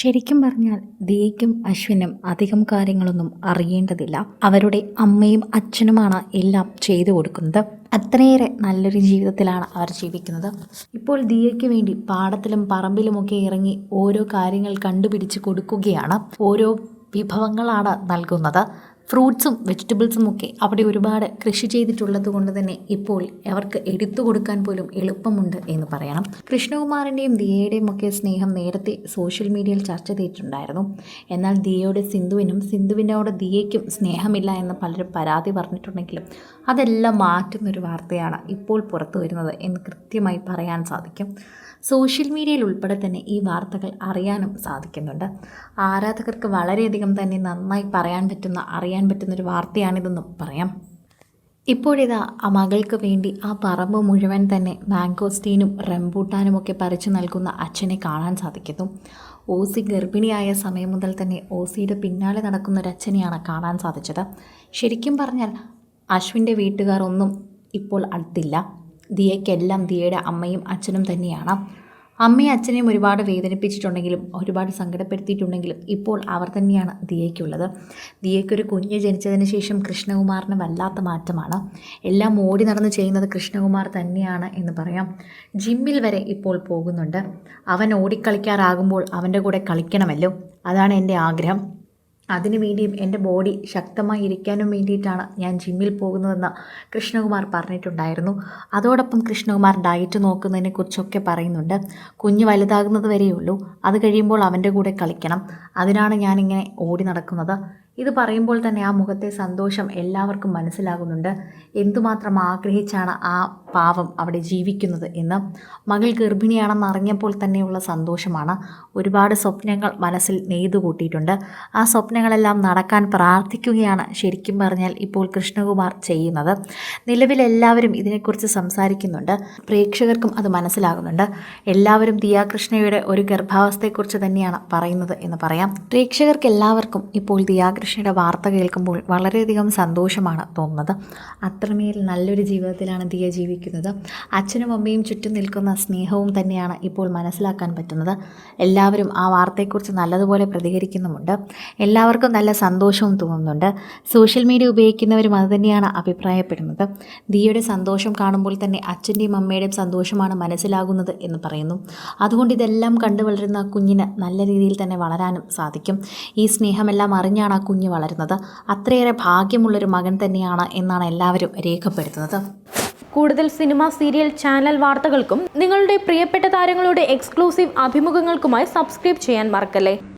ശരിക്കും പറഞ്ഞാൽ ദിയയ്ക്കും അശ്വിനും അധികം കാര്യങ്ങളൊന്നും അറിയേണ്ടതില്ല. അവരുടെ അമ്മയും അച്ഛനുമാണ് എല്ലാം ചെയ്തു കൊടുക്കുന്നത്. അത്രയേറെ നല്ലൊരു ജീവിതത്തിലാണ് അവർ ജീവിക്കുന്നത്. ഇപ്പോൾ ദിയയ്ക്ക് വേണ്ടി പാടത്തിലും പറമ്പിലുമൊക്കെ ഇറങ്ങി ഓരോ കാര്യങ്ങൾ കണ്ടുപിടിച്ച് കൊടുക്കുകയാണ്. ഓരോ വിഭവങ്ങളാണ് നൽകുന്നത്. ഫ്രൂട്ട്സും വെജിറ്റബിൾസും ഒക്കെ അവിടെ ഒരുപാട് കൃഷി ചെയ്തിട്ടുള്ളത് കൊണ്ട് തന്നെ ഇപ്പോൾ അവർക്ക് എടുത്തു കൊടുക്കാൻ പോലും എളുപ്പമുണ്ട് എന്ന് പറയണം. കൃഷ്ണകുമാറിന്റെയും ദിയയുടെയും ഒക്കെ സ്നേഹം നേരത്തെ സോഷ്യൽ മീഡിയയിൽ ചർച്ച ചെയ്തിട്ടുണ്ടായിരുന്നു. എന്നാൽ ദിയയുടെ സിന്ധുവിനും സിന്ധുവിനോട് ദിയയ്ക്കും സ്നേഹമില്ല എന്ന് പലരും പരാതി പറഞ്ഞിട്ടുണ്ടെങ്കിലും അതെല്ലാം മാറ്റുന്നൊരു വാർത്തയാണ് ഇപ്പോൾ പുറത്തു വരുന്നത് എന്ന് കൃത്യമായി പറയാൻ സാധിക്കും. സോഷ്യൽ മീഡിയയിൽ ഉൾപ്പെടെ തന്നെ ഈ വാർത്തകൾ അറിയാനും സാധിക്കുന്നുണ്ട്. ആരാധകർക്ക് വളരെയധികം തന്നെ നന്നായി പറയാൻ പറ്റുന്ന അറിയാൻ പറ്റുന്ന ഒരു വാർത്തയാണിതെന്നും പറയാം. ഇപ്പോഴിതാ ആ മകൾക്ക് വേണ്ടി ആ പറമ്പ് മുഴുവൻ തന്നെ മാങ്കോസ്റ്റീനും റംബൂട്ടാനും ഒക്കെ പറിച്ചു നൽകുന്ന അച്ഛനെ കാണാൻ സാധിക്കുന്നു. ഓസി ഗർഭിണിയായ സമയം മുതൽ തന്നെ ഓസിയുടെ പിന്നാലെ നടക്കുന്ന ഒരു അച്ഛനെയാണ് കാണാൻ സാധിച്ചത്. ശരിക്കും പറഞ്ഞാൽ അശ്വിന്റെ വീട്ടുകാർ ഒന്നും ഇപ്പോൾ അടുത്തില്ല. ദിയയ്ക്കെല്ലാം ദിയയുടെ അമ്മയും അച്ഛനും തന്നെയാണ്. അമ്മയും അച്ഛനെയും ഒരുപാട് വേദനിപ്പിച്ചിട്ടുണ്ടെങ്കിലും ഒരുപാട് സങ്കടപ്പെടുത്തിയിട്ടുണ്ടെങ്കിലും ഇപ്പോൾ അവർ തന്നെയാണ് ദിയയ്ക്കുള്ളത്. ദിയയ്ക്കൊരു കുഞ്ഞ് ജനിച്ചതിന് ശേഷം കൃഷ്ണകുമാറിന് വല്ലാത്ത മാറ്റമാണ്. എല്ലാം ഓടി നടന്ന് ചെയ്യുന്നത് കൃഷ്ണകുമാർ തന്നെയാണ് എന്ന് പറയാം. ജിമ്മിൽ വരെ ഇപ്പോൾ പോകുന്നുണ്ട്. അവൻ ഓടിക്കളിക്കാറാകുമ്പോൾ അവന്റെ കൂടെ കളിക്കണമല്ലോ. അതാണ് എന്റെ ആഗ്രഹം. അതിനു വേണ്ടിയും എന്റെ ബോഡി ശക്തമായി ഇരിക്കാനും വേണ്ടിയിട്ടാണ് ഞാൻ ജിമ്മിൽ പോകുന്നതെന്ന് കൃഷ്ണകുമാർ പറഞ്ഞിട്ടുണ്ടായിരുന്നു. അതോടൊപ്പം കൃഷ്ണകുമാർ ഡയറ്റ് നോക്കുന്നതിനെക്കുറിച്ചൊക്കെ പറയുന്നുണ്ട്. കുഞ്ഞ് വലുതാകുന്നത് വരെയുള്ളൂ. അത് കഴിയുമ്പോൾ അവന്റെ കൂടെ കളിക്കണം. അതിനാണ് ഞാനിങ്ങനെ ഓടി നടക്കുന്നത്. ഇത് പറയുമ്പോൾ തന്നെ ആ മുഖത്തെ സന്തോഷം എല്ലാവർക്കും മനസ്സിലാകുന്നുണ്ട്. എന്തുമാത്രം ആഗ്രഹിച്ചാണ് ആ പാവം അവിടെ ജീവിക്കുന്നത് എന്ന്. മകൾ ഗർഭിണിയാണെന്ന് അറിഞ്ഞപ്പോൾ തന്നെയുള്ള സന്തോഷമാണ്. ഒരുപാട് സ്വപ്നങ്ങൾ മനസ്സിൽ നെയ്തു കൂട്ടിയിട്ടുണ്ട്. ആ സ്വപ്നങ്ങളെല്ലാം നടക്കാൻ പ്രാർത്ഥിക്കുകയാണ് ശരിക്കും പറഞ്ഞാൽ ഇപ്പോൾ കൃഷ്ണകുമാർ ചെയ്യുന്നത്. നിലവിൽ എല്ലാവരും ഇതിനെക്കുറിച്ച് സംസാരിക്കുന്നുണ്ട്. പ്രേക്ഷകർക്കും അത് മനസ്സിലാകുന്നുണ്ട്. എല്ലാവരും ദിയാകൃഷ്ണയുടെ ഒരു ഗർഭാവസ്ഥയെക്കുറിച്ച് തന്നെയാണ് പറയുന്നത് എന്ന് പറയാം. പ്രേക്ഷകർക്ക് എല്ലാവർക്കും ഇപ്പോൾ ദിയാകൃഷ്ണയുടെ വാർത്ത കേൾക്കുമ്പോൾ വളരെയധികം സന്തോഷമാണ് തോന്നുന്നത്. അത്രമേൽ നല്ലൊരു ജീവിതത്തിലാണ് ദിയ ജീവിക്കുന്നത്. അച്ഛനും അമ്മയും ചുറ്റും നിൽക്കുന്ന സ്നേഹവും തന്നെയാണ് ഇപ്പോൾ മനസ്സിലാക്കാൻ പറ്റുന്നത്. എല്ലാവരും ആ വാർത്തയെക്കുറിച്ച് നല്ലതുപോലെ പ്രതികരിക്കുന്നുമുണ്ട്. എല്ലാവർക്കും നല്ല സന്തോഷവും തോന്നുന്നുണ്ട്. സോഷ്യൽ മീഡിയ ഉപയോഗിക്കുന്നവരും അതുതന്നെയാണ് അഭിപ്രായപ്പെടുന്നത്. ദിയയുടെ സന്തോഷം കാണുമ്പോൾ തന്നെ അച്ഛന്റെയും അമ്മയുടെയും സന്തോഷമാണ് മനസ്സിലാകുന്നത് എന്ന് പറയുന്നു. അതുകൊണ്ട് ഇതെല്ലാം കണ്ടു വളരുന്ന കുഞ്ഞിന് നല്ല രീതിയിൽ തന്നെ വളരാനും സാധിക്കും. ഈ സ്നേഹമെല്ലാം അറിഞ്ഞാണ് ആ കുഞ്ഞ് വളരുന്നത്. അത്രയേറെ ഭാഗ്യമുള്ളൊരു മകൻ തന്നെയാണ് എന്നാണ് എല്ലാവരും രേഖപ്പെടുത്തുന്നത്. കൂടുതൽ സിനിമ സീരിയൽ ചാനൽ വാർത്തകൾക്കും നിങ്ങളുടെ പ്രിയപ്പെട്ട താരങ്ങളുടെ എക്സ്ക്ലൂസീവ് അഭിമുഖങ്ങൾക്കുമായി സബ്സ്ക്രൈബ് ചെയ്യാൻ മറക്കല്ലേ?